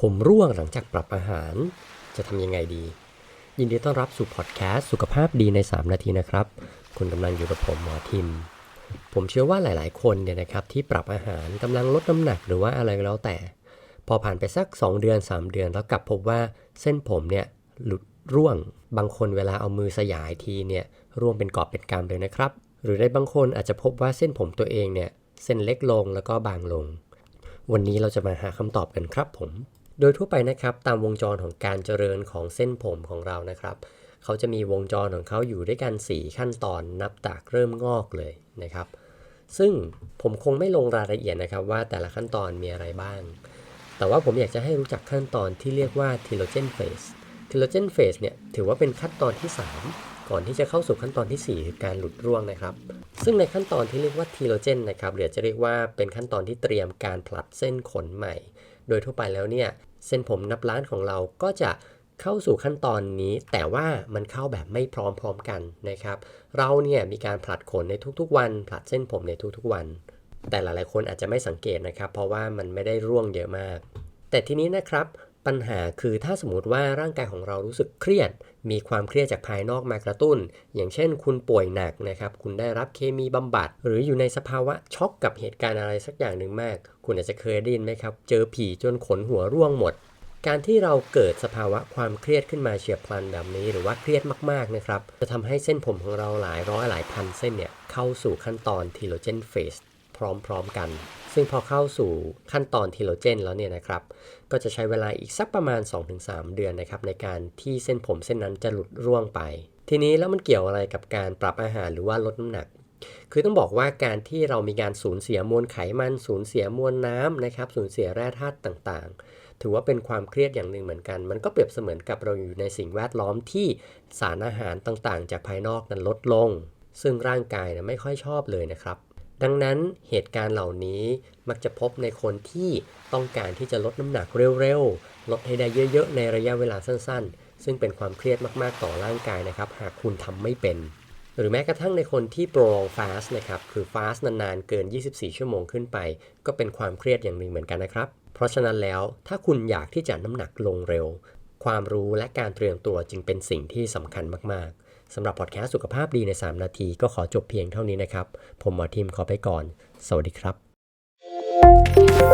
ผมร่วงหลังจากปรับอาหาร จะทำยังไงดี ยินดีต้อนรับสู่พอดแคสต์สุขภาพดีใน 3 นาทีนะครับ คุณกำลังอยู่กับผมหมอทิม ผมเชื่อว่าหลาย ๆ คนเนี่ยนะครับที่ปรับอาหารกำลังลดน้ำหนักหรือว่าอะไรก็แล้วแต่ พอผ่านไปสัก 2 เดือน 3 เดือนแล้วกลับพบว่าเส้นผมเนี่ยหลุดร่วง บางคนเวลาเอามือสยายทีเนี่ยร่วงเป็นกอบเป็นกำเลยนะครับ หรือในบางคนอาจจะพบว่าเส้นผมตัวเองเนี่ยเส้นเล็กลงแล้วก็บางลง วันนี้เราจะมาหาคำตอบกันครับผม โดยทั่วไปนะครับตามวงจรของการเจริญของเส้นผมของเรานะครับ เขาจะมีวงจรของเขาอยู่ด้วยกัน 4 ขั้นตอนนับจากเริ่มงอกเลยนะครับ ซึ่งผมคงไม่ลงรายละเอียดนะครับว่าแต่ละขั้นตอนมีอะไรบ้าง แต่ว่าผมอยากจะให้รู้จักขั้นตอนที่เรียกว่า telogen phase telogen phase เนี่ยถือว่าเป็นขั้นตอนที่ 3 ก่อนที่จะเข้าสู่ขั้นตอนทีสี่4 คือการหลุดร่วงนะครับ ซึ่งในขั้นตอนที่เรียกว่า telogen นะครับหรือจะเรียกว่าเป็นขั้นตอนที่เตรียมการผลัดเส้นขนใหม่ โดยทั่วไปแล้วเนี่ยเส้นผมนับล้านของเราก็จะเข้าสู่ขั้นตอนนี้ แต่ว่ามันเข้าแบบไม่พร้อมๆกันนะครับ เราเนี่ยมีการผลัดขนในทุกๆ วันผลัดเส้นผมในทุกๆวัน แต่หลายๆคนอาจจะไม่สังเกตนะครับ เพราะว่ามันไม่ได้ร่วงเยอะมาก แต่ทีนี้นะครับ ปัญหาคือถ้าสมมติว่าร่างกายของเรารู้สึกเครียด มีความเครียดจากภายนอกมากระตุ้น อย่างเช่น คุณป่วยหนักนะครับ คุณได้รับเคมีบำบัด หรืออยู่ในสภาวะช็อกกับเหตุการณ์อะไรสักอย่างหนึ่งมาก คุณอาจจะเคยได้ยินไหมครับ เจอผีจนขนหัวร่วงหมด การที่เราเกิดสภาวะความเครียดขึ้นมาเฉียบพลันแบบนี้ หรือว่าเครียดมากๆนะครับ จะทำให้เส้นผมของเราหลายร้อยหลายพันเส้นเนี่ยเข้าสู่ขั้นตอน telogen phase พร้อมๆกัน ซึ่งพอเข้าสู่ขั้นตอนทีโลเจนแล้วเนี่ยนะครับ ก็จะใช้เวลาอีกสักประมาณ 2-3 เดือนนะครับในการที่เส้นผมเส้นนั้นจะหลุดร่วงไป ทีนี้แล้วมันเกี่ยวอะไรกับการปรับอาหารหรือว่าลดน้ำหนักคือต้องบอกว่าการที่เรามีการสูญเสียมวลไขมัน สูญเสียมวลน้ำนะครับสูญเสียแร่ธาตุต่างๆ ถือว่าเป็นความเครียดอย่างหนึ่งเหมือนกัน มันก็เปรียบเสมือนกับเราอยู่ในสิ่งแวดล้อมที่สารอาหารต่างๆ จากภายนอกนั้นลดลง ซึ่งร่างกายนะไม่ค่อยชอบเลยนะครับ ดังนั้นเหตุการณ์เหล่านี้มักจะพบในคนที่ต้องการที่จะลดน้ำหนักเร็วๆ ลดให้ได้เยอะๆ ในระยะเวลาสั้นๆ ซึ่งเป็นความเครียดมากๆ ต่อร่างกายนะครับ หากคุณทำไม่เป็น หรือแม้กระทั่งในคนที่ prolong fast นะครับ คือ fast นานๆ เกิน 24 ชั่วโมงขึ้นไป ก็เป็นความเครียดอย่างหนึ่งเหมือนกันนะครับ เพราะฉะนั้นแล้วถ้าคุณอยากที่จะน้ำหนักลงเร็ว ความรู้และการเตรียมตัวจึงเป็นสิ่งที่สำคัญมากๆ สำหรับพอดแคสต์สุขภาพดีใน 3 นาทีก็ขอจบเพียงเท่านี้นะครับ ผมหมอทีมขอไปก่อน สวัสดีครับ